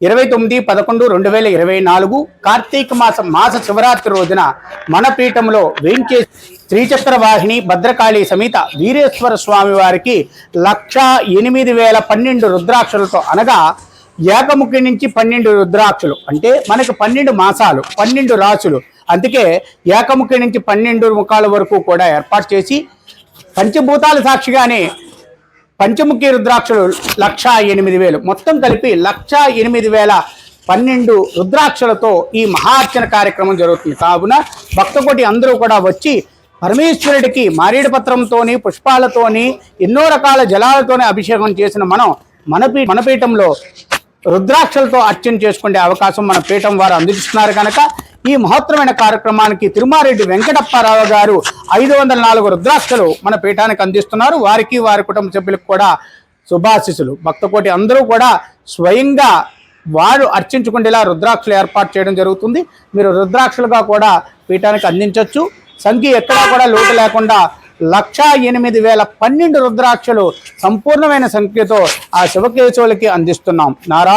ఇరవై తొమ్మిది పదకొండు రెండు వేల ఇరవై నాలుగు కార్తీక మాసం మాస శివరాత్రి రోజున మన పీఠంలో వేంచే శ్రీచక్ర వాహిని భద్రకాళి సమేత వీరేశ్వర స్వామి వారికి లక్ష ఎనిమిది వేల పన్నెండు రుద్రాక్షలతో అనగా ఏకముఖి నుంచి పన్నెండు రుద్రాక్షలు. అంటే మనకు పన్నెండు మాసాలు పన్నెండు రాసులు అందుకే ఏకముఖి నుంచి పన్నెండు ముఖాల వరకు కూడా ఏర్పాటు చేసి పంచభూతాల సాక్షిగానే పంచముఖి రుద్రాక్షలు లక్ష ఎనిమిది వేలు. మొత్తం కలిపి లక్ష ఎనిమిది వేల పన్నెండు రుద్రాక్షలతో ఈ మహార్చన కార్యక్రమం జరుగుతుంది. కావున భక్తకోటి అందరూ కూడా వచ్చి పరమేశ్వరుడికి మారేడు పత్రంతోని పుష్పాలతోని ఎన్నో రకాల జలాలతోని అభిషేకం చేసిన మనం మన పీ మన పీఠంలో రుద్రాక్షలతో అర్చన చేసుకునే అవకాశం మన పీఠం వారు అందిస్తున్నారు కనుక ఈ మహత్తరమైన కార్యక్రమానికి తిరుమారెడ్డి వెంకటప్పారావు గారు ఐదు వందల నాలుగు రుద్రాక్షలు మన పీఠానికి అందిస్తున్నారు. వారికి వారి కుటుంబ సభ్యులకు కూడా శుభాశిసులు భక్తకోటి అందరూ కూడా స్వయంగా వారు అర్చించుకునేలా రుద్రాక్షలు ఏర్పాటు చేయడం జరుగుతుంది. మీరు రుద్రాక్షలుగా కూడా పీఠానికి అందించవచ్చు సంఖ్య ఎక్కడా కూడా లోటు లేకుండా లక్షా ఎనిమిది వేల పన్నెండు రుద్రాక్షలు సంపూర్ణమైన సంఖ్యతో ఆ శివకేశవులకి అందిస్తున్నాం. నారా